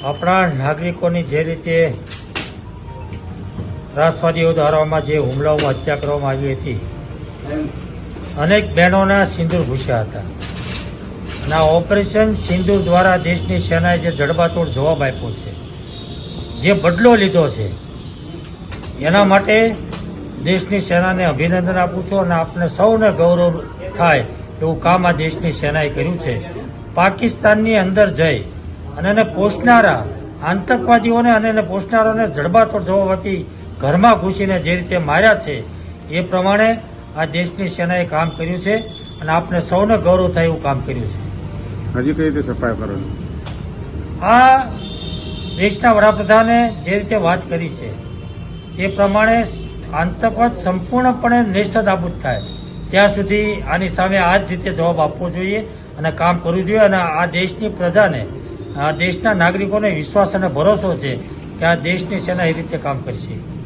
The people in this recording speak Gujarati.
આપણા નાગરિકોની જે રીતે ત્રાસવાદીઓ દ્વારામાં જે હુમલાઓમાં હત્યા કરવામાં આવી હતી, અનેક બહેનોના સિંદૂર ઘૂસ્યા હતા. અને આ ઓપરેશન સિંદૂર દ્વારા દેશની સેનાએ જે જડબાતોડ જવાબ આપ્યો છે, જે બદલો લીધો છે, એના માટે દેશની સેનાને અભિનંદન આપું છું અને આપને સૌને ગૌરવ થાય એવું કામ આ દેશની સેનાએ કર્યું છે. પાકિસ્તાનની અંદર જઈ અને એને પોષનારા આતંકવાદીઓને અને એને પોષનારાઓને જડબાતોડ જવાબ આપી ઘરમાં ઘૂસીને જે રીતે માર્યા છે એ પ્રમાણે આ દેશની સેનાએ કામ કર્યું છે અને આપને સૌને ગૌરવ થાય એવું કામ કર્યું છે. હજી કઈ રીતે સફાઈ કરો આ દેશના વડાપ્રધાને જે રીતે વાત કરી છે તે પ્રમાણે આતંકવાદ સંપૂર્ણપણે નેસ્ત નાબૂદ થાય. ત્યાં સુધી આની સામે આ જ રીતે જવાબ આપવો જોઈએ અને કામ કરવું જોઈએ અને આ દેશની પ્રજાને દેશના નાગરિકોને વિશ્વાસ અને ભરોસો છે કે આ દેશની સેના એ રીતે કામ કરશે.